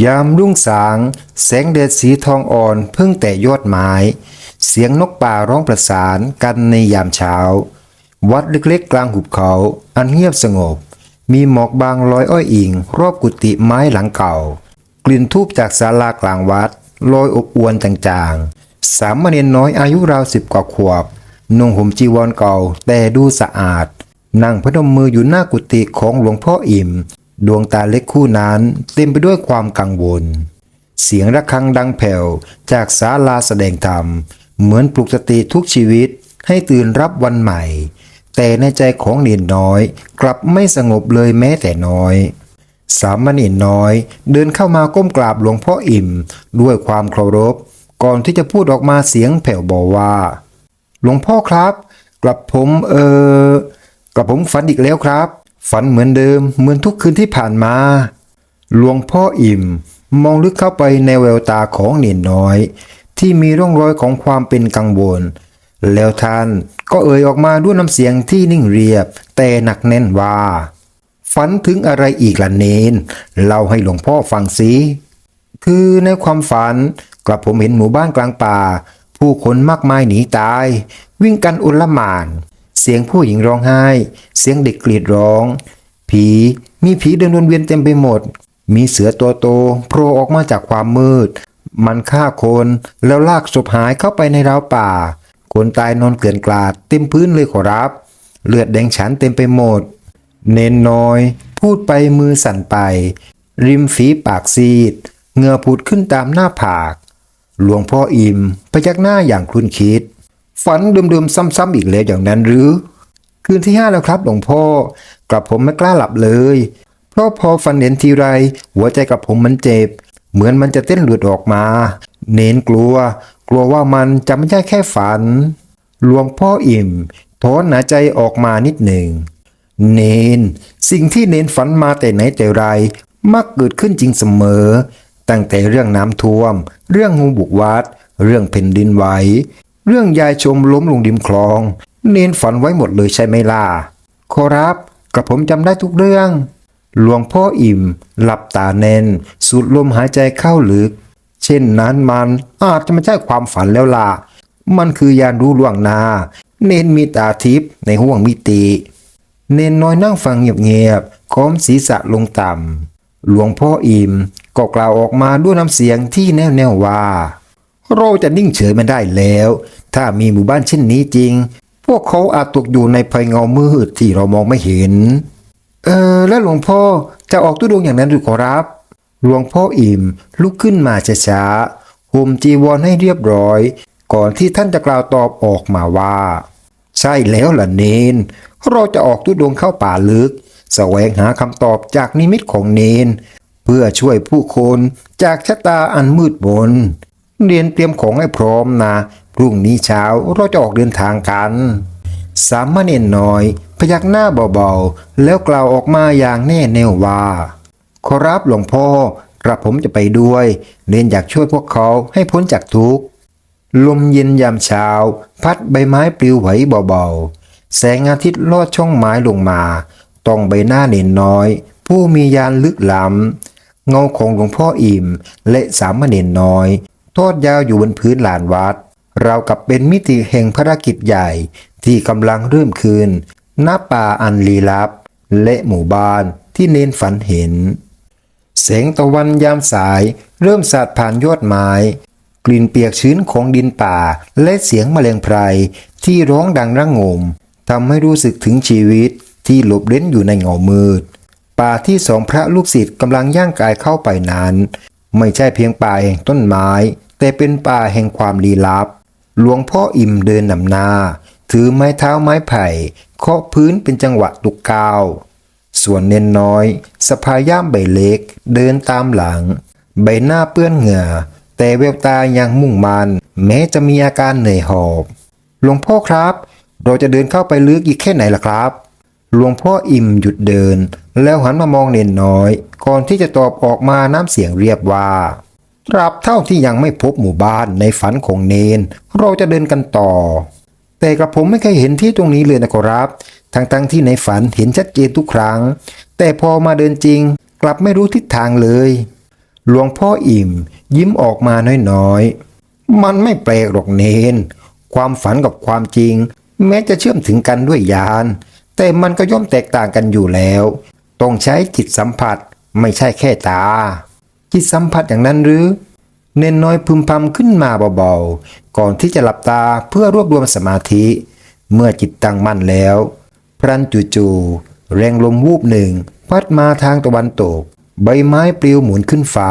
ยามรุ่งสาง แสงแดดสีทองอ่อนเพิ่งแต่ยอดไม้ เสียงนกป่าร้องประสานกันในยามเช้า วัดเล็กๆกลางหุบเขา อันเงียบสงบ มีหมอกบางลอยอ้อยอิง รอบกุฏิไม้หลังเก่า กลิ่นทูบจากศาลากลางวัดลอยอบอวนจางๆ สามเณรน้อยอายุราวสิบกว่าขวบนุ่งห่มจีวรเก่าแต่ดูสะอาด นั่งพนมมืออยู่หน้ากุฏิของหลวงพ่ออิ่ม ดวงตาเล็กคู่นั้นเต็มไปด้วยความกังวล เสียงระฆังดังแผ่วจากศาลาแสดงธรรม เหมือนปลุกสติทุกชีวิตให้ตื่นรับวันใหม่ แต่ในใจของเนียนน้อยกลับไม่สงบเลยแม้แต่น้อย สามเณรน้อย เดินเข้ามาก้มกราบหลวงพ่ออิ่ม ด้วยความเคารพ ก่อนที่จะพูดออกมาเสียงแผ่วเบาว่า หลวงพ่อครับ กลับผมเออกลับผมฝันอีกแล้วครับ ฝันเหมือนเดิมเหมือนทุกคืนที่ผ่านมา หลวงพ่ออิ่ม มองลึกเข้าไปในแววตาของเนนน้อย ที่มีร่องรอยของความเป็นกังวล แล้วท่านก็เอ่ยออกมาด้วยน้ำเสียงที่นิ่งเรียบ แต่หนักแน่นว่า ฝันถึงอะไรอีกล่ะเนนเล่าให้หลวงพ่อฟังสิคือในความฝันกลับผมเห็นหมู่บ้านกลางป่า ผู้คนมากมายหนีตาย วิ่งกันอุลหม่าน เสียงผู้หญิงร้องไห้ เสียงเด็กกรีดร้อง ผี มีผีเดินวนเวียนเต็มไปหมด มีเสือตัวโตโผล่ออกมาจากความมืด มันฆ่าคนแล้วลากศพหายเข้าไปในราวป่า คนตายนอนเกลื่อนกลาดเต็มพื้นเลยขอรับ เลือดแดงฉันเต็มไปหมด เนนน้อย พูดไปมือสั่นไป ริมฝีปากซีดเงือผุดขึ้นตามหน้าผาก หลวงพ่ออิมพยักหน้าอย่างคลุนคิด ฝันเดิมๆซ้ำๆอีกแล้วอย่างนั้นหรือ คืนที่ห้าแล้วครับหลวงพ่อกลับผมไม่กล้าหลับเลย เพราะพอฝันเห็นทีไร หัวใจกับผมมันเจ็บ เหมือนมันจะเต้นหลุดออกมา เน้นกลัว กลัวว่ามันจะไม่ใช่แค่ฝันหลวงพ่ออิ่มถอนหายใจออกมานิดหนึ่ง เนน สิ่งที่เนนฝันมาแต่ไหนแต่ไรมักเกิดขึ้นจริงเสมอ ตั้งแต่เรื่องน้ำท่วม เรื่องงูบุกวัด เรื่องแผ่นดินไหว เรื่องยายชมล้มลงริมคลอง เนนฝันไว้หมดเลยใช่ไหมล่ะขอรับกับผมจำได้ทุกเรื่อง หลวงพ่ออิ่ม หลับตาแน่น สูดลมหายใจเข้าลึก เช่นนั้นมันอาจจะไม่ใช่ความฝันแล้วล่ะ มันคือยานรู้ล่วงนา เนนมีตาทิพย์ในห่วงมิติ เนนน้อยนั่งฟังเงียบๆค้อมศีรษะลงต่ำหลวงพ่ออิ่มก็กล่าวออกมาด้วยน้ำเสียงที่แน่วๆว่า เราจะนิ่งเฉยไม่ได้แล้ว ถ้ามีหมู่บ้านเช่นนี้จริง พวกเขาอาจตกอยู่ในภัยเงามืดที่เรามองไม่เห็น เออ แล้วหลวงพ่อจะออกตุดงอย่างนั้นหรือขอรับ หลวงพ่ออิ่มลุกขึ้นมาช้าๆห่มจีวรให้เรียบร้อย ก่อนที่ท่านจะกล่าวตอบออกมาว่า ใช่แล้วล่ะเนน เราจะออกตุดงเข้าป่าลึกแสวงหาคำตอบจากนิมิตของเนน เพื่อช่วยผู้คนจากชะตาอันมืดมน เรียนเตรียมของให้พร้อมนะพรุ่งนี้เช้าเราจะออกเดินทางกัน สามเณรน้อย พยักหน้าเบาๆ แล้วกล่าวออกมาอย่างแน่แน่วว่า ขอรับหลวงพ่อกระผมจะไปด้วยเรียนอยากช่วยพวกเขาให้พ้นจากทุกข์ลมเย็นยามเช้า พัดใบไม้ปลิวไหวเบาๆ แสงอาทิตย์ลอดช่องไม้ลงมา ต้องใบหน้าเนนน้อย ผู้มียานลึกล้ำเงาของหลวงพ่ออิ่มและสามเณรน้อย ทอดยาวอยู่บนพื้นลานวัด เราวกับเป็นมิติแห่งภารกิจใหญ่ที่กำลังเริ่มคืนณป่าอันลี้ลับ และหมู่บ้านที่เน้นฝันเห็น แสงตะวันยามสายเริ่มสาดผ่านยอดไม้ กลิ่นเปียกชื้นของดินป่าและเสียงแมลงไพรที่ร้องดังระงงมทำให้รู้สึกถึงชีวิตที่หลบเล้นอยู่ในเงามืด ป่าที่สองพระลูกศิษย์กำลังย่างกายเข้าไปนั้น ไม่ใช่เพียงป่าแห่งต้นไม้ แต่เป็นป่าแห่งความลี้ลับ หลวงพ่ออิ่มเดินนำหน้า ถือไม้เท้าไม้ไผ่เคาะพื้นเป็นจังหวะตุกกาว ส่วนเน้นน้อยสะพายย่ามใบเล็ก เดินตามหลัง ใบหน้าเปื้อนเหงื่อ แต่แววตายังมุ่งมันแม้จะมีอาการเหนื่อยหอบหลวงพ่อครับ เราจะเดินเข้าไปลึกอีกแค่ไหนล่ะครับหลวงพ่ออิ่มหยุดเดิน แล้วหันมามองเน้นน้อย ก่อนที่จะตอบออกมาน้ำเสียงเรียบว่าตราบเท่าที่ยังไม่พบหมู่บ้านในฝันของเนน เราจะเดินกันต่อ แต่กระผมไม่เคยเห็นที่ตรงนี้เลยนะครับ ทั้งๆทที่ในฝันเห็นชัดเจนทุกครั้ง แต่พอมาเดินจริง กลับไม่รู้ทิศทางเลย หลวงพ่ออิ่ม ยิ้มออกมาน้อยๆ มันไม่แปลกหรอกเนน ความฝันกับความจริง แม้จะเชื่อมถึงกันด้วยญาณแต่มันก็ย่อมแตกต่างกันอยู่แล้ว ต้องใช้จิตสัมผัสไม่ใช่แค่ตา จิตสัมผัสอย่างนั้นหรือ เน้นน้อยพึมพำขึ้นมาเบาๆ ก่อนที่จะหลับตาเพื่อรวบรวมสมาธิ เมื่อจิตตั้งมั่นแล้ว พรันจู่ๆแรงลมวูบหนึ่ง พัดมาทางตะวันตก ใบไม้ปลิวหมุนขึ้นฟ้า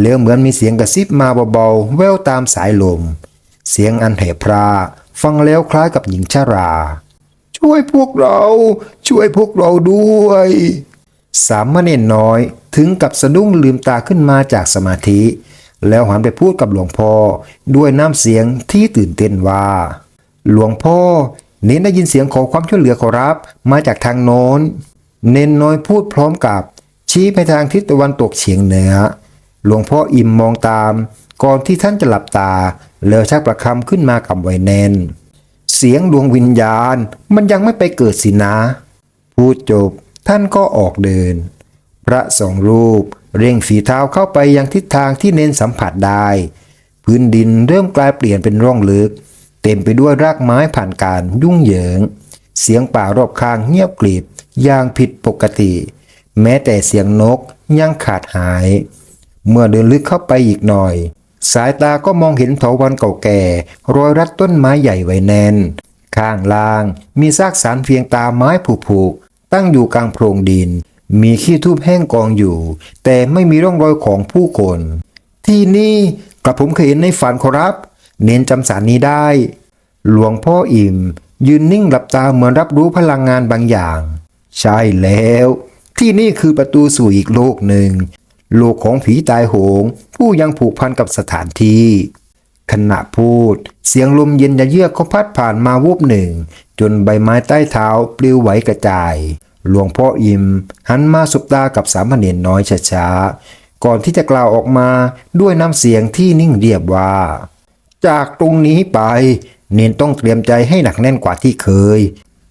แล้วเหมือนมีเสียงกระซิบมาเบาๆแววตามสายลม เสียงอันแหบพราฟังแล้วคล้ายกับหญิงชารา ช่วยพวกเรา ช่วยพวกเราด้วย สามเณรน้อยถึงกับสะดุ้งลืมตาขึ้นมาจากสมาธิ แล้วหันไปพูดกับหลวงพ่อ ด้วยน้ำเสียงที่ตื่นเต้นว่า หลวงพ่อ เน้นได้ยินเสียงขอความช่วยเหลือขอรับ มาจากทางโน้น เน้นน้อยพูดพร้อมกับ ชี้ไปทางทิศตะวันตกเฉียงเหนือ หลวงพ่ออิ่มมองตาม ก่อนที่ท่านจะหลับตา แล้วชักประคำขึ้นมากับไว้แน่น เสียงดวงวิญญาณมันยังไม่ไปเกิดสินะ พูดจบ ท่านก็ออกเดิน พระสองรูปเร่งฝีเท้าเข้าไปยังทิศทางที่เน้นสัมผัสได้ พื้นดินเริ่มกลายเปลี่ยนเป็นร่องลึก เต็มไปด้วยรากไม้ผ่านการยุ่งเหยิง เสียงป่ารอบข้างเงียบกริบอย่างผิดปกติ แม้แต่เสียงนกยังขาดหาย เมื่อเดินลึกเข้าไปอีกหน่อย สายตาก็มองเห็นเถาวันเก่าแก่รอยรัดต้นไม้ใหญ่ไว้แน่น ข้างล่างมีซากสารเพียงตาไม้ผุๆ ตั้งอยู่กลางโพรงดิน มีขี้ทูบแห้งกองอยู่ แต่ไม่มีร่องรอยของผู้คน ที่นี่กระผมเคยเห็นในฝันขอรับ เน้นจำสารนี้ได้ หลวงพ่ออิ่ม ยืนนิ่งหลับตาเหมือนรับรู้พลังงานบางอย่าง ใช่แล้ว ที่นี่คือประตูสู่อีกโลกหนึ่ง โลกของผีตายโหง ผู้ยังผูกพันกับสถานที่ขณะพูด เสียงลมเย็นยะเยือกเขาพัดผ่านมาวูบหนึ่ง จนใบไม้ใต้เท้าปลิวไหวกระจาย หลวงพ่ออิมหันมาสบตากับสามเณรน้อยช้าๆ ก่อนที่จะกล่าวออกมาด้วยน้ำเสียงที่นิ่งเรียบว่า จากตรงนี้ไป เนนต้องเตรียมใจให้หนักแน่นกว่าที่เคย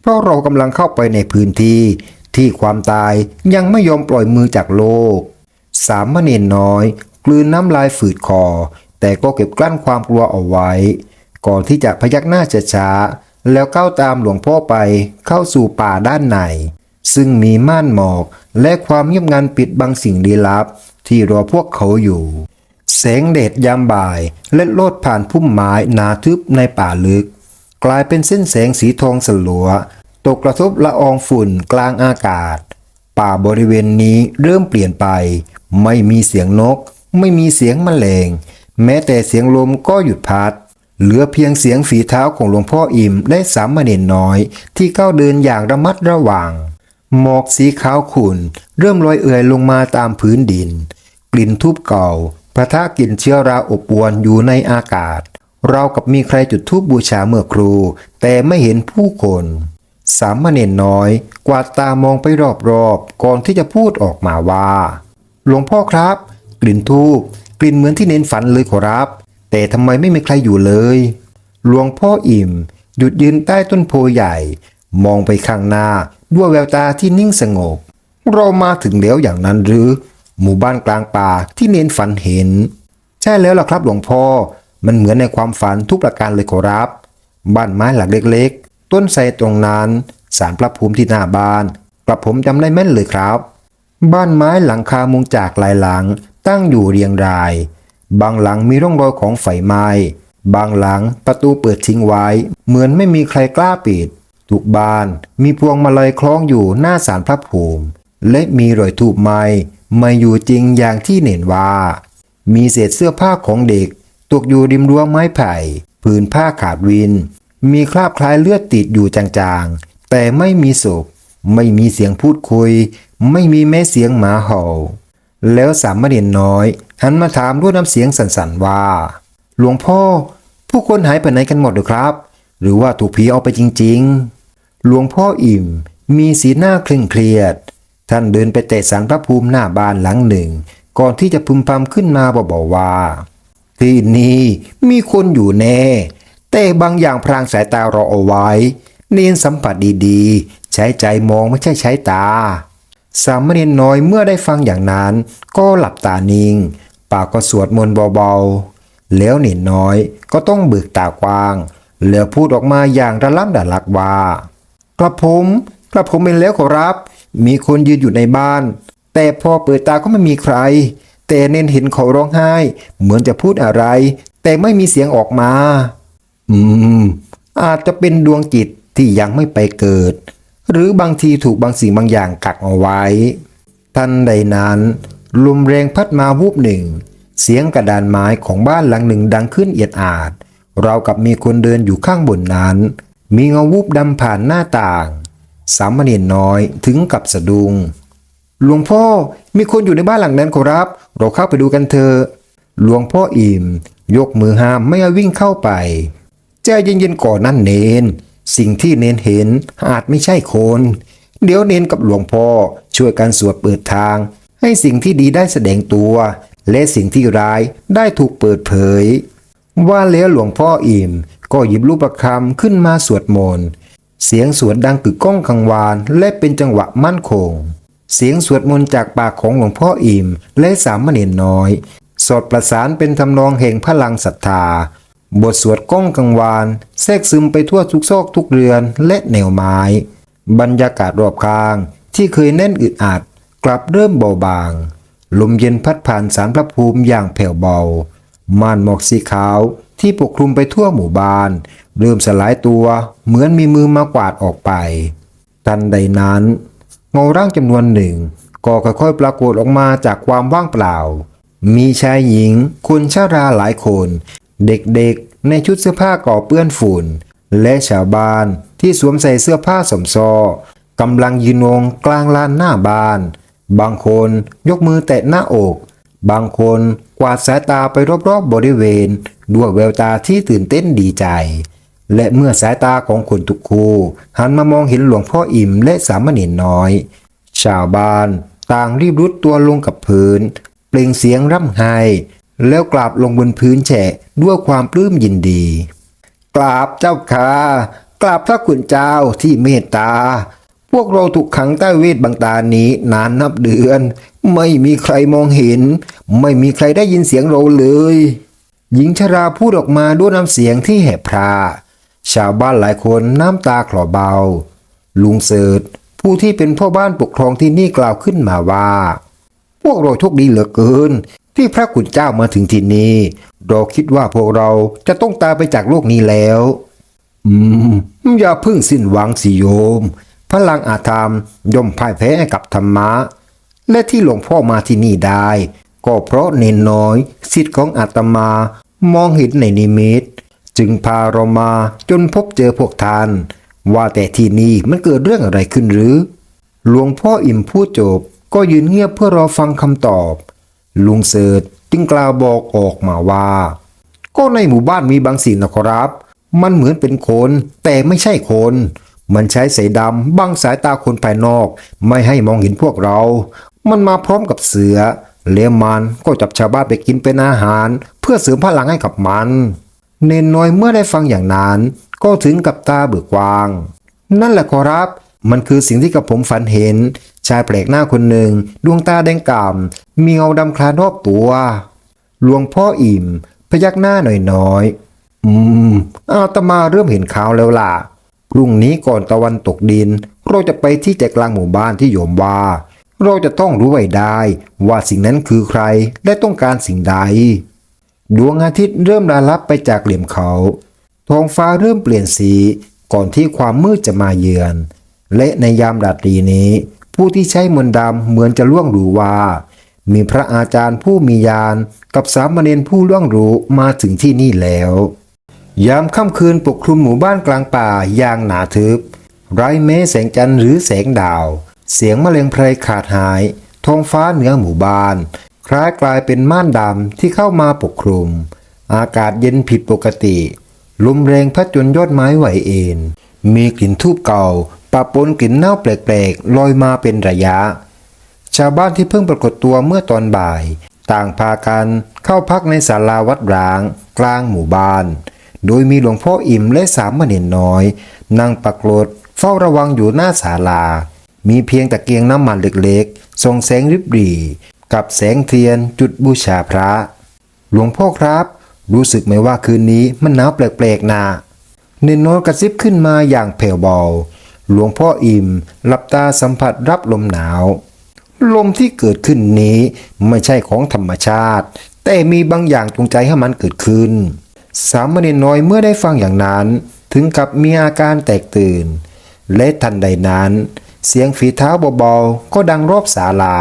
เพราะเรากำลังเข้าไปในพื้นที่ที่ความตายยังไม่ยอมปล่อยมือจากโลก สามเณรน้อย กลืนน้ำลายฝืดคอ แต่ก็เก็บกลั้นความกลัวเอาไว้ ก่อนที่จะพยักหน้าช้าๆแล้วก้าวตามหลวงพ่อไปเข้าสู่ป่าด้านใน ซึ่งมีม่านหมอกและความเงียบงันปิดบังสิ่งลี้ลับ ที่รอพวกเขาอยู่ แสงแดดยามบ่ายเล็ดโลดผ่านพุ่มไม้หนาทึบในป่าลึก กลายเป็นเส้นแสงสีทองสลัว ตกกระทบละอองฝุ่นกลางอากาศ ป่าบริเวณนี้เริ่มเปลี่ยนไป ไม่มีเสียงนก ไม่มีเสียงแมลง แม้แต่เสียงลมก็หยุดพัดเหลือเพียงเสียงฝีเท้าของหลวงพ่ออิ่มและสามเณรน้อย ที่ก้าวเดินอย่างระมัดระวัง หมอกสีขาวขุ่น เริ่มลอยเอื่อยลงมาตามพื้นดิน กลิ่นทูบเก่าพระทะกลิ่นเชื้อราอบอวนอยู่ในอากาศ เรากับมีใครจุดธูปบูชาเมื่อครู แต่ไม่เห็นผู้คน สามเณรน้อย กวาดตามองไปรอบๆ ก่อนที่จะพูดออกมาว่า หลวงพ่อครับ กลิ่นทูบกลิ่นเหมือนที่เน้นฝันเลยขอรับ แต่ทำไมไม่มีใครอยู่เลย หลวงพ่ออิ่ม หยุดยืนใต้ต้นโพใหญ่ มองไปข้างหน้า ด้วยแววตาที่นิ่งสงบ เรามาถึงแล้วอย่างนั้นหรือ หมู่บ้านกลางป่าที่เน้นฝันเห็น ใช่แล้วล่ะครับหลวงพ่อ มันเหมือนในความฝันทุกประการเลยขอรับ บ้านไม้หลังเล็ก ๆ ต้นไทรตรงนั้นสารพระภูมิที่หน้าบ้านกระผมจำได้แม่นเลยครับ บ้านไม้หลังคามุงจากหลายหลังตั้งอยู่เรียงราย บางหลังมีร่องรอยของไฟไหม้บางหลังประตูเปิดทิ้งไว้ เหมือนไม่มีใครกล้าปิด ทุกบ้านมีพวงมาลัยคล้องอยู่หน้าศาลพระภูมิ และมีรอยถูกไม้ม่อยู่จริงอย่างที่เน้นว่า มีเศษเสื้อผ้าของเด็ก ตกอยู่ริมรั้วไม้ไผ่ผืนผ้าขาดวิน มีคราบคล้ายเลือดติดอยู่จางๆ แต่ไม่มีศพ ไม่มีเสียงพูดคุย ไม่มีแม้เสียงหมาเห่า แล้วสามเณรน้อยหันมาถามด้วยน้ำเสียงสั่นๆว่า หลวงพ่อ ผู้คนหายไปไหนกันหมดหรือครับ หรือว่าถูกผีเอาไปจริง ๆ หลวงพ่ออิ่ม มีสีหน้าเคร่งเครียด ท่านเดินไปเตะสารพระภูมิหน้าบ้านหลังหนึ่ง ก่อนที่จะพึมพำขึ้นมาเบาๆว่า ที่นี่มีคนอยู่แน่ แต่บางอย่างพรางสายตาเราเอาไว้ เน้นสัมผัสดีๆ ใช้ใจมองไม่ใช่ใช้ตา สามเณรน้อยเมื่อได้ฟังอย่างนั้น ก็หลับตานิ่ง ปากก็สวดมนต์เบาๆ แล้วหนินน้อยก็ต้องเบิกตากว้าง แล้วพูดออกมาอย่างระล่ำดัลักว่า กระผมกระผมเป็นแล้วขอรับ มีคนยืนอยู่ในบ้าน แต่พอเปิดตาก็ไม่มีใคร แต่เน้นเห็นเขาร้องไห้ เหมือนจะพูดอะไร แต่ไม่มีเสียงออกมา อืม อาจจะเป็นดวงจิตที่ยังไม่ไปเกิด หรือบางทีถูกบางสิ่งบางอย่างกักเอาไว้ ทันใดนั้น ลมแรงพัดมาวูบหนึ่ง เสียงกระดานไม้ของบ้านหลังหนึ่งดังขึ้นเอียดอาดเรากับมีคนเดินอยู่ข้างบนนั้น มีเงาวูบดำผ่านหน้าต่าง สามเณรน้อยถึงกับสะดุงหลวงพ่อมีคนอยู่ในบ้านหลังนั้นขอรับ เราเข้าไปดูกันเถอะหลวงพ่ออิ่ม ยกมือห้ามไม่ให้วิ่งเข้าไปใจเย็นๆก่อนนั่นเนน สิ่งที่เนนเห็นอาจไม่ใช่คน เดี๋ยวเนนกับหลวงพ่อช่วยกันสวดเปิดทาง ให้สิ่งที่ดีได้แสดงตัว และสิ่งที่ร้ายได้ถูกเปิดเผย ว่าแล้วหลวงพ่ออิ่ม ก็หยิบลูกประคำขึ้นมาสวดมนต์เสียงสวดดังกึกก้องกังวานและเป็นจังหวะมั่นคง เสียงสวดมนต์จากปากของหลวงพ่ออิ่ม และสามเณรน้อย สอดประสานเป็นทำนองแห่งพลังศรัทธา บทสวดก้องกังวานแทรกซึมไปทั่วทุกซอกทุกเรือนและแนวไม้ บรรยากาศรอบข้างที่เคยแน่นอึดอัด กลับเริ่มเบาบาง ลมเย็นพัดผ่านสารพระภูมิอย่างแผ่วเบาม่านหมอกสีขาว ที่ปกคลุมไปทั่วหมู่บ้าน เริ่มสลายตัวเหมือนมีมือมากวาดออกไป ทันใดนั้น เงาร่างจำนวนหนึ่ง ก็ค่อยๆปรากฏออกมาจากความว่างเปล่า มีชายหญิง คนชาราหลายคน เด็กๆ ในชุดเสื้อผ้าก่อเปื้อนฝุ่น และชาวบ้านที่สวมใส่เสื้อผ้าสมซอกำลังยืนงงกลางลานหน้าบ้าน บางคนยกมือแตะหน้าอก บางคนกวาดสายตาไปรอบๆบบริเวณ ด้วยแววตาที่ตื่นเต้นดีใจ และเมื่อสายตาของคนทุกคู่หันมามองเห็นหลวงพ่ออิ่มและสามเณรน้อย ชาวบ้านต่างรีบรุดตัวลงกับพื้น เปล่งเสียงร่ำไห้แล้วกราบลงบนพื้นแฉะด้วยความปลื้มยินดี กราบเจ้าค่ะกราบพระคุณเจ้าที่เมตตา พวกเราถูกขังใต้เวทบังตานี้นานนับเดือน ไม่มีใครมองเห็น ไม่มีใครได้ยินเสียงเราเลย หญิงชราพูดออกมาด้วยน้ำเสียงที่แหบพรา ชาวบ้านหลายคนน้ำตาคลอเบา ลุงเสิร์ชผู้ที่เป็นพ่อบ้านปกครองที่นี่กล่าวขึ้นมาว่า พวกเราโชคดีเหลือเกิน ที่พระคุณเจ้ามาถึงที่นี่เราคิดว่าพวกเราจะต้องตายไปจากโลกนี้แล้ว อืม อย่าพึ่งสิ้นหวังสิโยม พลังอาธรรมย่อมพ่ายแพ้กับธรรมะ และที่หลวงพ่อมาที่นี่ได้ ก็เพราะเนนน้อยสิทธิ์ของอาตมา มองเห็นในนิมิต จึงพาเรามาจนพบเจอพวกท่าน ว่าแต่ที่นี่มันเกิดเรื่องอะไรขึ้นหรือ หลวงพ่ออิ่มพูดจบก็ยืนเงียบเพื่อรอฟังคำตอบ ลุงเสิร์ชจึงกล่าวบอกออกมาว่า ก็ในหมู่บ้านมีบางสิ่งนะครับ มันเหมือนเป็นคนแต่ไม่ใช่คน มันใช้สายดำบังสายตาคนภายนอก ไม่ให้มองเห็นพวกเรา มันมาพร้อมกับเสือ เลี้ยมันก็จับชาวบ้านไปกินเป็นอาหาร เพื่อเสริมพลังให้กับมัน เนนน้อยเมื่อได้ฟังอย่างนั้น ก็ถึงกับตาเบิกวาง นั่นแหละครับ มันคือสิ่งที่กับผมฝันเห็น ชายแปลกหน้าคนหนึ่ง ดวงตาแดงก่ำมีเงาดำคลานรอบตัว หลวงพ่ออิ่ม พยักหน้าหน่อยๆอืมอาตมาเริ่มเห็นขาวแล้วล่ะพรุ่งนี้ก่อนตะวันตกดิน เราจะไปที่ใจกลางหมู่บ้านที่โยมว่า เราจะต้องรู้ไว้ได้ว่าสิ่งนั้นคือใครและต้องการสิ่งใด ดวงอาทิตย์เริ่มลาลับไปจากเหลี่ยมเขาท้องฟ้าเริ่มเปลี่ยนสีก่อนที่ความมืดจะมาเยือน และในยามราตรีนี้ ผู้ที่ใช้มนต์ดำเหมือนจะล่วงรู้ว่า มีพระอาจารย์ผู้มีญาณกับสามเณรผู้ล่วงรู้มาถึงที่นี่แล้ว ยามค่ำคืนปกคลุมหมู่บ้านกลางป่าอย่างหนาทึบไร้แม้แสงจันทร์หรือแสงดาว เสียงมะเร็งไพรขาดหายท้องฟ้าเหนือหมู่บ้าน คล้ายกลายเป็นม่านดำที่เข้ามาปกคลุม อากาศเย็นผิดปกติ ลมแรงพัดจนยอดไม้ไหวเอ็นมีกลิ่นทูบเก่าปะปนกลิ่นเน่าแปลกๆลอยมาเป็นระยะ ชาวบ้านที่เพิ่งปรากฏตัวเมื่อตอนบ่าย ต่างพากันเข้าพักในศาลาวัดร้าง กลางหมู่บ้าน โดยมีหลวงพ่ออิ่มและสามเณรน้อยนั่งปักโลดเฝ้าระวังอยู่หน้าศาลา มีเพียงตะเกียงน้ำมันเล็กๆส่องแสงริบหรี่ กับแสงเทียนจุดบูชาพระ หลวงพ่อครับ รู้สึกไหมว่าคืนนี้มันหนาวแปลกๆนะเนนน้อยกระซิบขึ้นมาอย่างแผ่วเบา หลวงพ่ออิ่มหลับตาสัมผัสรับลมหนาว ลมที่เกิดขึ้นนี้ไม่ใช่ของธรรมชาติ แต่มีบางอย่างจงใจให้มันเกิดขึ้น สามเณรน้อยเมื่อได้ฟังอย่างนั้น ถึงกับมีอาการแตกตื่น และทันใดนั้น เสียงฝีเท้าเบาๆ ก็ดังรอบศาลา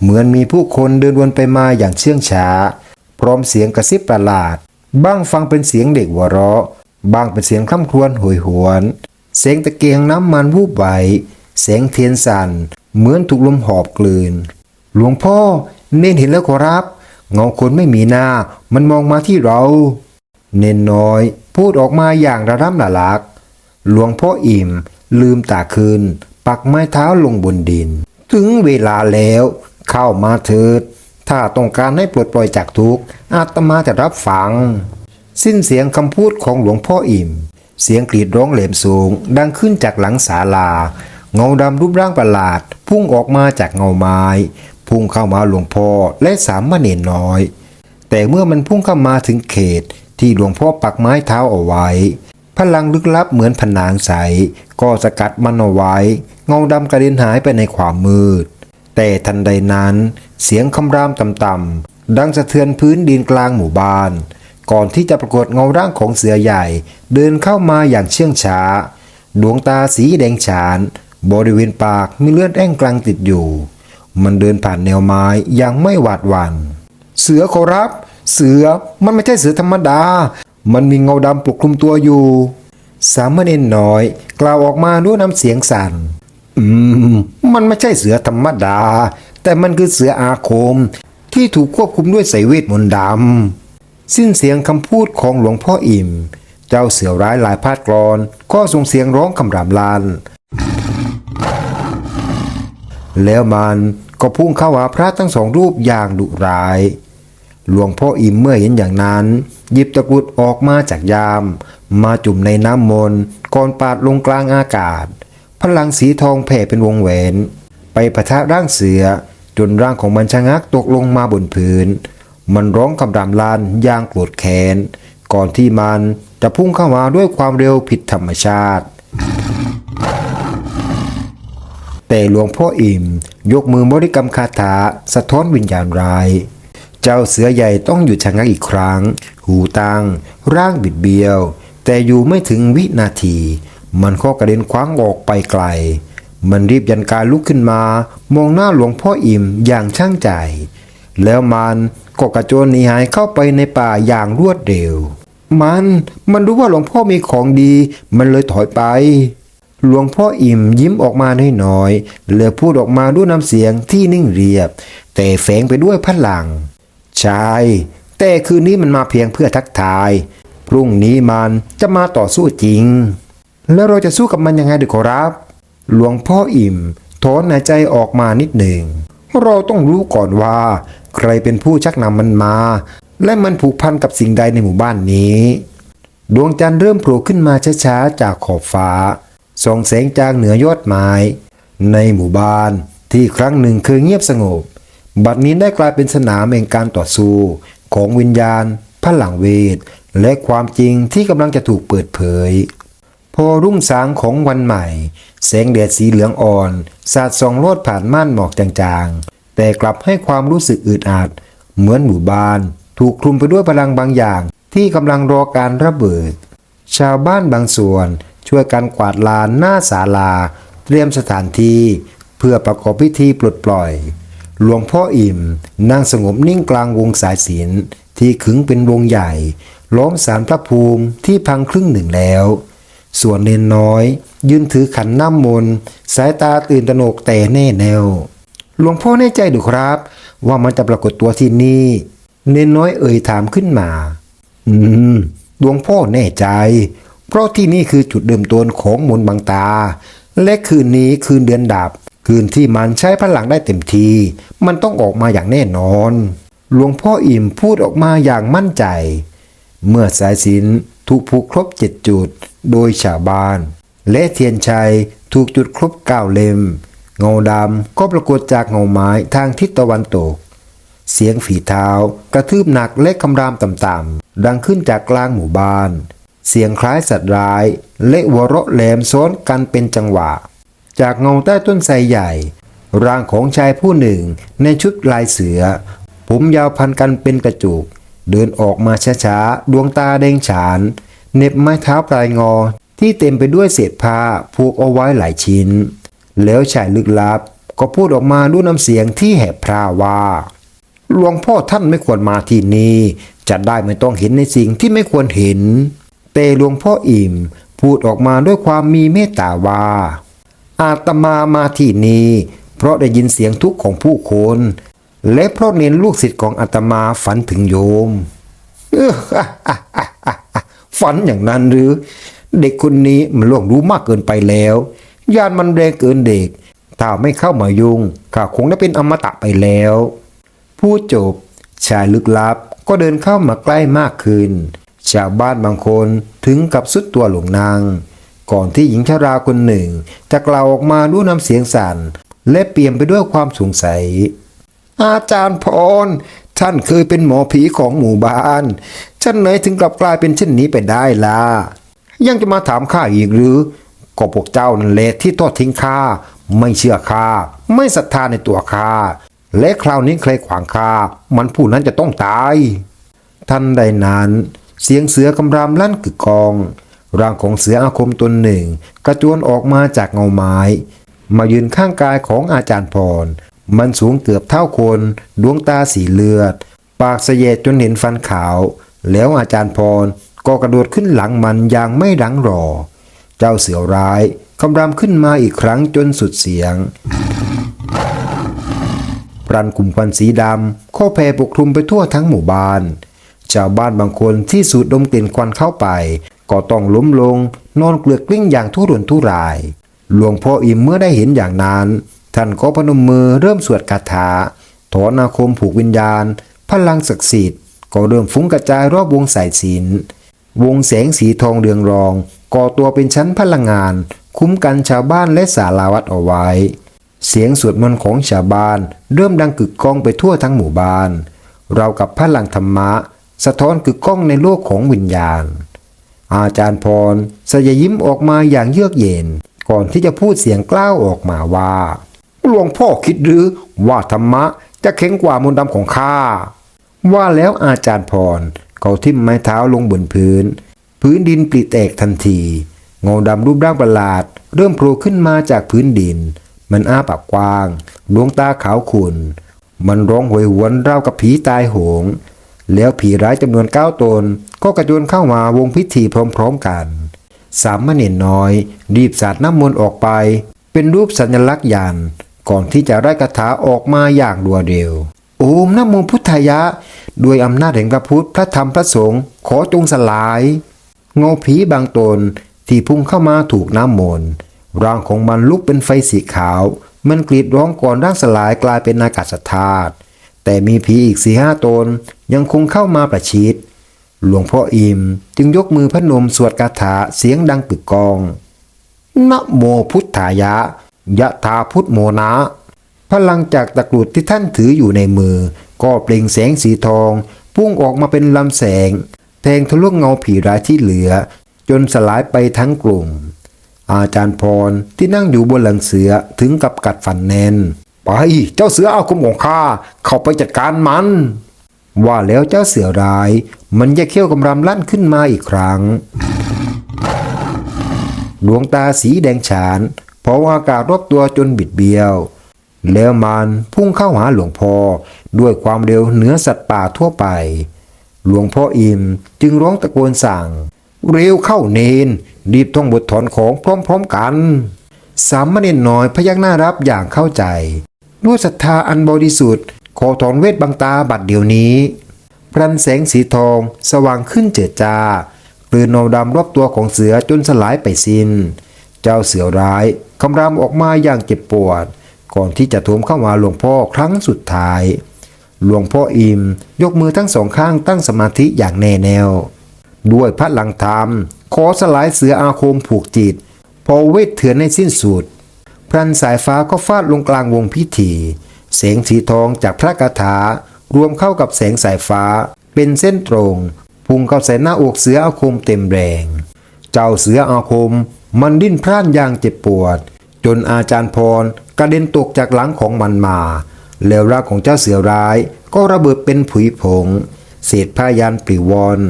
เหมือนมีผู้คนเดินวนไปมาอย่างเชื่องช้า พร้อมเสียงกระซิบประหลาด บ้างฟังเป็นเสียงเด็กหัวเราะ บ้างเป็นเสียงคร่ำครวญโหยหวน เสียงตะเกียงน้ำมันวูบไหวเสียงเทียนสั่น เหมือนถูกลมหอบกลืน หลวงพ่อ เน้นเห็นแล้วขอรับ เงาคนไม่มีหน้า มันมองมาที่เรา เน้นน้อย พูดออกมาอย่างระร่ำระลัก หลวงพ่ออิ่ม ลืมตาคืน ปักไม้เท้าลงบนดิน ถึงเวลาแล้วเข้ามาเถิด ถ้าต้องการให้ปลดปล่อยจากทุกข์อาตมาจะรับฟัง สิ้นเสียงคำพูดของหลวงพ่ออิ่ม เสียงกรีดร้องเหลมสูง ดังขึ้นจากหลังศาลา เงาดำรูปร่างประหลาด พุ่งออกมาจากเงาไม้ พุ่งเข้ามาหลวงพ่อและสามมเณรน้อย แต่เมื่อมันพุ่งเข้ามาถึงเขตที่หลวงพ่อปักไม้เท้าเอาไว้ พลังลึกลับเหมือนผนางใส ก็สกัดมันเอาไว้ เงาดำกระเด็นหายไปในความมืด แต่ทันใดนั้น เสียงคำรามต่ำๆดังสะเทือนพื้นดินกลางหมู่บ้าน ก่อนที่จะปรากฏเงาร่างของเสือใหญ่ เดินเข้ามาอย่างเชื่องช้า ดวงตาสีแดงฉาน บริเวณปากมีเลือดแอ่งกลางติดอยู่ มันเดินผ่านแนวไม้อย่างไม่หวาดหวัน่นเสือขอรับ เสือมันไม่ใช่เสือธรรมดา มันมีเงาดำปกคลุมตัวอยู่ สามเณรน้อย กล่าวออกมาด้วยน้ำเสียงสั่น อืม มันไม่ใช่เสือธรรมดา แต่มันคือเสืออาคม ที่ถูกควบคุมด้วยสายเวทมนต์ดำ สิ้นเสียงคำพูดของหลวงพ่ออิ่ม เจ้าเสือร้ายหลายพาดกรอน ก็ส่งเสียงร้องคำรามลาน แล้วมันก็พุ่งเข้าหาพระทั้งสองรูปอย่างดุร้าย หลวงพ่ออิ่มเมื่อเห็นอย่างนั้น หยิบตะกรุดออกมาจากยาม มาจุ่มในน้ำมนต์ก่อนปาดลงกลางอากาศ พลังสีทองแผ่เป็นวงแหวน ไปปะทะร่างเสือ จนร่างของมันชะงักตกลงมาบนพื้น มันร้องคำรามลานอย่างโกรธแค้น ก่อนที่มันจะพุ่งเข้ามาด้วยความเร็วผิดธรรมชาติ แต่หลวงพ่ออิ่ม ยกมือบริกรรมคาถาสะท้อนวิญญาณร้าย เจ้าเสือใหญ่ต้องหยุดชะงักอีกครั้ง หูตัง ร่างบิดเบี้ยว แต่อยู่ไม่ถึงวินาที มันก็กระเด็นคว้างออกไปไกล มันรีบยันการลุกขึ้นมา มองหน้าหลวงพ่ออิ่มอย่างช่างใจ แล้วมันก็กระโจนหนีหายเข้าไปในป่าอย่างรวดเร็ว มัน มันรู้ว่าหลวงพ่อมีของดี มันเลยถอยไปหลวงพ่ออิ่มยิ้มออกมาน้อยๆเลยพูดออกมาด้วยน้ำเสียงที่นิ่งเรียบ แต่แฝงไปด้วยพลัง ใช่ แต่คืนนี้มันมาเพียงเพื่อทักทาย พรุ่งนี้มันจะมาต่อสู้จริง แล้วเราจะสู้กับมันยังไงดีขอรับ หลวงพ่ออิ่มถอนหายใจออกมานิดหนึ่ง เราต้องรู้ก่อนว่า ใครเป็นผู้ชักนำมันมา และมันผูกพันกับสิ่งใดในหมู่บ้านนี้ ดวงจันทร์เริ่มโผล่ขึ้นมาช้าๆจากขอบฟ้า ส่องแสงจากเหนือยอดไม้ ในหมู่บ้านที่ครั้งหนึ่งเคยเงียบสงบ บัดนี้ได้กลายเป็นสนามแห่งการต่อสู้ของวิญญาณพลังเวท และความจริงที่กำลังจะถูกเปิดเผย พอรุ่งสางของวันใหม่ แสงแดดสีเหลืองอ่อน สาดส่องโลดผ่านม่านหมอกจางๆ แต่กลับให้ความรู้สึกอึดอัด เหมือนหมู่บ้าน ถูกคลุมไปด้วยพลังบางอย่าง ที่กำลังรอการระเบิด ชาวบ้านบางส่วน ช่วยกันกวาดลานหน้าศาลา เตรียมสถานที่ เพื่อประกอบพิธีปลดปล่อย หลวงพ่ออิ่ม นั่งสงบนิ่งกลางวงสายศีลที่ขึงเป็นวงใหญ่ ล้อมสารพระภูมิที่พังครึ่งหนึ่งแล้ว ส่วนเนนน้อย ยืนถือขันน้ำมนต์สายตาตื่นตระหนกแต่แน่แนว หลวงพ่อแน่ใจดูครับ ว่ามันจะปรากฏตัวที่นี่ เนนน้อยเอ่ยถามขึ้นมา อืมหลวงพ่อแน่ใจ เพราะที่นี่คือจุดเดิมต้นของมนต์บางตา และคืนนี้คืนเดือนดับ คืนที่มันใช้พลังได้เต็มที มันต้องออกมาอย่างแน่นอน หลวงพ่ออิ่มพูดออกมาอย่างมั่นใจ เมื่อสายสินถูกผูกครบเจ็ดจุด โดยชาวบ้าน และเทียนชัยถูกจุดครบเก้าเล่ม เงาดำก็ปรากฏจากเงาไม้ทางทิศตะวันตก เสียงฝีเท้ากระทืบหนักและคำรามต่ำๆดังขึ้นจากกลางหมู่บ้าน เสียงคล้ายสัตว์ร้าย และหัวเราะแหลมซ้อนกันเป็นจังหวะ จากเงาใต้ต้นไทรใหญ่ ร่างของชายผู้หนึ่งในชุดลายเสือ ผมยาวพันกันเป็นกระจุก เดินออกมาช้าๆ ดวงตาแดงฉาน เน็บไม้เท้าปลายงอที่เต็มไปด้วยเศษผ้าผูกเอาไว้หลายชิ้น แล้วชายลึกลับ ก็พูดออกมาด้วยน้ำเสียงที่แหบพร่าว่า หลวงพ่อท่านไม่ควรมาที่นี่ จะได้ไม่ต้องเห็นในสิ่งที่ไม่ควรเห็นแต่หลวงพ่ออิ่ม พูดออกมาด้วยความมีเมตตาว่า อาตมามาที่นี่เพราะได้ยินเสียงทุกข์ของผู้คน และเพราะเน้นลูกศิษย์ของอาตมาฝันถึงโยม เออฝันอย่างนั้นหรือ เด็กคนนี้มันล่วงรู้มากเกินไปแล้วยานมันแรงเกินเด็ก ถ้าไม่เข้ามายุงข้าคงได้เป็นอมตะไปแล้ว พูดจบ ชายลึกลับก็เดินเข้ามาใกล้มากขึ้น ชาวบ้านบางคนถึงกับสุดตัวหลงนาง ก่อนที่หญิงชราคนหนึ่ง จะกล่าวออกมาด้วยน้ำเสียงสั่น และเปลี่ยมไปด้วยความสงสัย อาจารย์พร ท่านเคยเป็นหมอผีของหมู่บ้านฉันไหนถึงกลับกลายเป็นเช่นนี้ไปได้ล่ะ ยังจะมาถามข้าอีกหรือ ก็พวกเจ้านั่นแหละที่ทอดทิ้งข้า ไม่เชื่อข้า ไม่ศรัทธาในตัวข้า และคราวนี้ใครขวางข้า มันผู้นั้นจะต้องตาย ทันใดนั้น เสียงเสือกำรามลั่นกึกกอง ร่างของเสืออาคมตนหนึ่ง กระจวนออกมาจากเงาไม้ มายืนข้างกายของอาจารย์พร มันสูงเกือบเท่าคน ดวงตาสีเลือด ปากเสยดจนเห็นฟันขาว แล้วอาจารย์พรก็กระโดดขึ้นหลังมันอย่างไม่รังรอ เจ้าเสือร้ายคำรามขึ้นมาอีกครั้งจนสุดเสียงรันกลุ่มควันสีดำข้อแผ่ปกคลุมไปทั่วทั้งหมู่บ้าน ชาวบ้านบางคนที่สูดดมกลิ่นควันเข้าไป ก็ต้องล้มลงนอนเกลือกกลิ้งอย่างทุรนทุราย หลวงพ่ออิ่มเมื่อได้เห็นอย่างนั้น ท่านก็พนมมือเริ่มสวดคาถาถอนอาคมผูกวิญญาณ พลังศักดิ์สิทธิ์ก็เริ่มฟุ้งกระจายรอบวงสายสิญจนวงแสงสีทองเรืองรองก่อตัวเป็นชั้นพลังงาน คุ้มกันชาวบ้านและสาราวัดเอาไว้ เสียงสวดมนต์ของชาวบ้าน เริ่มดังกึกก้องไปทั่วทั้งหมู่บ้าน เรากับพลังธรรมะ สะท้อนกึกก้องในโลกของวิญญาณ อาจารย์พรสยยิ้มออกมาอย่างเยือกเย็น ก่อนที่จะพูดเสียงกล้าวออกมาว่าหลวงพ่อคิดหรือว่าธรรมะจะเข็งกว่ามนต์ดำของข้า ว่าแล้วอาจารย์พรเขาทิ่มไม้เท้าลงบนพื้น พื้นดินปลิแตกทันทีเงาดำรูปร่างประหลาด เริ่มโผล่ขึ้นมาจากพื้นดิน มันอ้าปากกว้าง ดวงตาขาวขุ่นมันร้องโหยหวนราวกับผีตายโหง แล้วผีร้ายจำนวนเก้าตน ก็กระโจนเข้ามาวงพิธีพร้อมๆกัน สามเณรน้อย รีบสาดน้ำมนต์ออกไป เป็นรูปสัญลักษณ์ยันก่อนที่จะไร้คาถาออกมาอย่างรวดเร็วโอมนะโมพุทธายะ ด้วยอำนาจแห่งพระพุทธพระธรรมพระสงฆ์ขอจงสลายเงาผีบางตนที่พุ่งเข้ามาถูกน้ำมนต์ร่างของมันลุกเป็นไฟสีขาว มันกรีดร้องก่อนร่างสลายกลายเป็นอากาศธาตุ แต่มีผีอีกสี่ห้าตนยังคงเข้ามาประชิด หลวงพ่ออิมจึงยกมือพนมสวดคาถาเสียงดังกึกกองนะโมพุทธายะ ยะถาพุทธโมนะ พลังจากตะกรุดที่ท่านถืออยู่ในมือ ก็เปล่งแสงสีทอง พุ่งออกมาเป็นลำแสง แทงทะลุเงาผีร้ายที่เหลือ จนสลายไปทั้งกลุ่ม อาจารย์พรที่นั่งอยู่บนหลังเสือถึงกับกัดฟันแน่น ไปเจ้าเสือเอาคุมของข้าเข้าไปจัดการมัน ว่าแล้วเจ้าเสือร้าย มันแยกเขี้ยวกำรำลั่นขึ้นมาอีกครั้ง ดวงตาสีแดงฉาน เพราะว่าอากาศรอบตัวจนบิดเบี้ยว แล้วมันพุ่งเข้าหาหลวงพ่อด้วยความเร็วเหนือสัตว์ป่าทั่วไป หลวงพ่ออิมจึงร้องตะโกนสั่ง เร็วเข้าเนนรีบท่องบทถอนของพร้อมๆกันสามเณรน้อยพยักหน้ารับอย่างเข้าใจ ด้วยศรัทธาอันบริสุทธิ์ ขอถอนเวทบังตาบัดเดี๋ยวนี้พรันแสงสีทองสว่างขึ้นเจิดจ้ากลืนเงาดำรอบตัวของเสือจนสลายไปสิน้น เจ้าเสือร้ายคำรามออกมาอย่างเจ็บปวด ก่อนที่จะโถมเข้ามาหลวงพ่อครั้งสุดท้าย หลวงพ่ออิมยกมือทั้งสองข้างตั้งสมาธิอย่างแน่แน่วด้วยพระลังธรรม ขอสลายเสืออาคมผูกจิต พอเวทเถื่อนในสิ้นสุด พรันสายฟ้าก็ฟาดลงกลางวงพิธี เสียงสีทองจากพระคาถารวมเข้ากับแสงสายฟ้า เป็นเส้นตรงพุ่งเข้าใส่หน้าอกเสืออาคมเต็มแรง เจ้าเสืออาคมมันดิ้นพร่านอย่างเจ็บปวด จนอาจารย์พรกระเด็นตกจากหลังของมันมาแล้วร่างของเจ้าเสือร้ายก็ระเบิดเป็นผุยผง เศษผ้ายันปลิววอน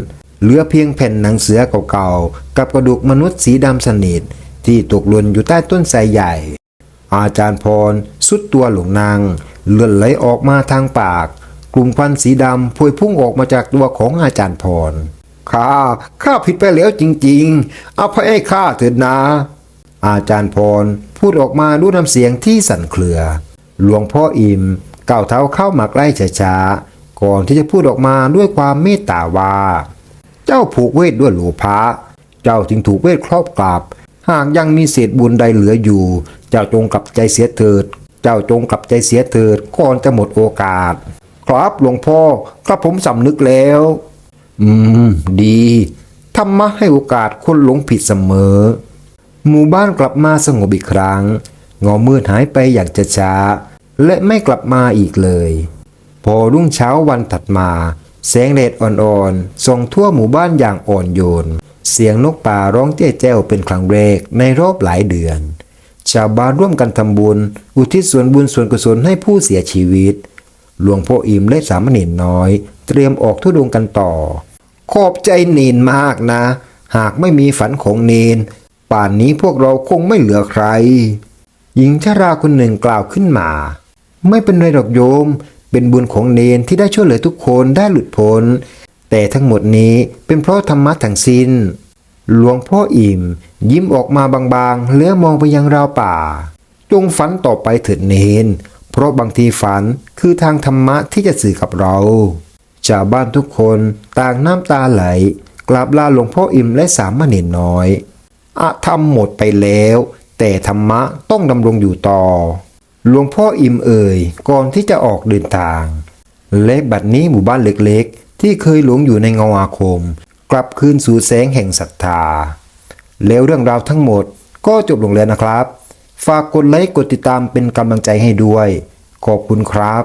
เหลือเพียงแผ่นหนังเสือเก่าๆ กับกระดูกมนุษย์สีดำสนิทที่ตกหล่นอยู่ใต้ต้นไทรใหญ่ อาจารย์พร สุดตัวหลงนาง เลือดไหลออกมาทางปาก กลุ่มควันสีดำพวยพุ่งออกมาจากตัวของอาจารย์พรข้าข้าผิดไปแล้วจริงๆเอาภัยให้ข้าเถิดนะอาจารย์พร พูดออกมาด้วยน้ำเสียงที่สั่นเครือ หลวงพ่ออิมก้าวเท้าเข้ามาใกล้ช้าๆก่อนที่จะพูดออกมาด้วยความเมตตาว่า เจ้าผูกเวทด้วยโลภะเจ้าจึงถูกเวทครอบกลับ หากยังมีเศษบุญใดเหลืออยู่ เจ้าจงกลับใจเสียเถิด เจ้าจงกลับใจเสียเถิดก่อนจะหมดโอกาส ครับหลวงพ่อกระผมสำนึกแล้ว อืม ดีธรรมะให้โอกาสคนหลงผิดเสมอ หมู่บ้านกลับมาสงบอีกครั้งเงามืดหายไปอย่างช้า และไม่กลับมาอีกเลย พอรุ่งเช้าวันถัดมา แสงแดดอ่อนๆส่องทั่วหมู่บ้านอย่างอ่อนโยน เสียงนกป่าร้องเจ้ยแจ้วเป็นครั้งแรกในรอบหลายเดือน ชาวบ้านร่วมกันทำบุญ อุทิศส่วนบุญส่วนกุศลให้ผู้เสียชีวิต หลวงพ่ออิมและสามเณรน้อย เตรียมออกทุดงค์กันต่อ ขอบใจเนนมากนะ หากไม่มีฝันของเนน ป่านนี้พวกเราคงไม่เหลือใคร หญิงชราคนหนึ่งกล่าวขึ้นมา ไม่เป็นไรหรอกโยม เป็นบุญของเนนที่ได้ช่วยเหลือทุกคนได้หลุดพ้นแต่ทั้งหมดนี้เป็นเพราะธรรมะทั้งสิ้น หลวงพ่ออิ่ม ยิ้มออกมาบางๆแล้วมองไปยังราวป่า จงฝันต่อไปเถิดเนน เพราะบางทีฝันคือทางธรรมะที่จะสื่อกับเราชาวบ้านทุกคนต่างน้ำตาไหล กราบลาหลวงพ่ออิ่มและสามเณรน้อยอะธรรมหมดไปแล้ว แต่ธรรมะต้องดำรงอยู่ต่อ หลวงพ่ออิ่มเอ่ยก่อนที่จะออกเดินทาง และบัดนี้หมู่บ้านเล็กๆ ที่เคยหลงอยู่ในเงาอาคม กลับคืนสู่แสงแห่งศรัทธา แล้วเรื่องราวทั้งหมดก็จบลงแล้วนะครับ ฝากกดไลค์กดติดตามเป็นกำลังใจให้ด้วย ขอบคุณครับ